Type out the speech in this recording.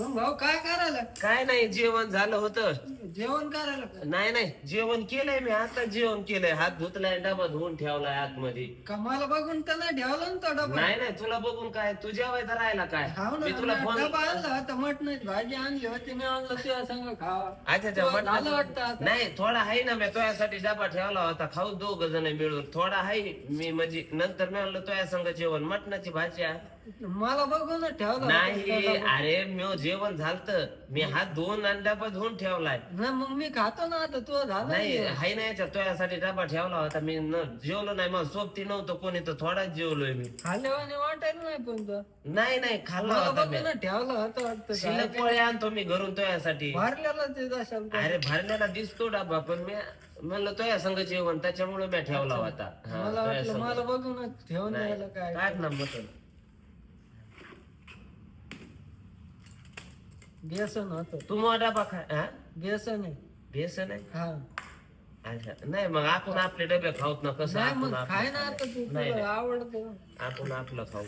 मग भाऊ काय करायला? काय नाही जेवण झालं होतं. जेवण करायला का? नाही नाही जेवण केलंय मी आता जेवण केलंय. हात धुतलाय डबा धुवून ठेवलाय आतमध्ये. का मला बघून त्याला ठेवला ना तो डबा? नाही नाही तुला बघून काय? तू जेवायचं राहिला काय? मी तुला फोन डबा आणला होता मटणाची भाजी आणली होती मी आणलं तुझ्या संग खावा. अच्छा अच्छा तो मटण- झालं वाटतं आता. नाही थोडा आहे ना मी तुझ्यासाठी डबा ठेवला होता खाऊ दोघ जण मिळून. थोडा आहे मी म्हणजे नंतर मी म्हणलं तुझ्या संग जेवण मटणाची भाजी आहे मला बघून ठेवला होता नाही तो डबा. अरे मी जेवण झालत. मी हात धुवून आणि डबा धुवून ठेवलाय. नाही मग मी खातो ना आता तू झाला नाही. हाय नाही याच्यात तुझ्यासाठी डबा ठेवला होता. मी न जेवलो नाही मग सोबती नव्हतं कोणी तर थोडाच जेवलोय मी. खाल्ल्यावाने वाटायला नाही पण तो. नाही नाही खाल्ला मला होता मी. बघून ठेवला होता वाटतं शिल्लक पोळे आणतो मी घरून तुझ्यासाठी भरलेला ते असेल तो. अरे भरलेला दिसतो डबा पण मी म्हणलं तुझ्या संग जेवण त्याच्यामुळे मी ठेवला होता. हा, मला तुझ्या वाटलं संग. मला बघूनच ठेवून नाही, काय काढ ना मटण होत. तू मग डबा खा हा? बेसन आहे. बेसन आहे? हा. अच्छा. नाही मग आपण आपले डबे खाऊत ना कसं नाही आपण मग आपलं खाय ना आता तू नाही, तुला नाही. आवडतं. आपण आपलं खाऊ.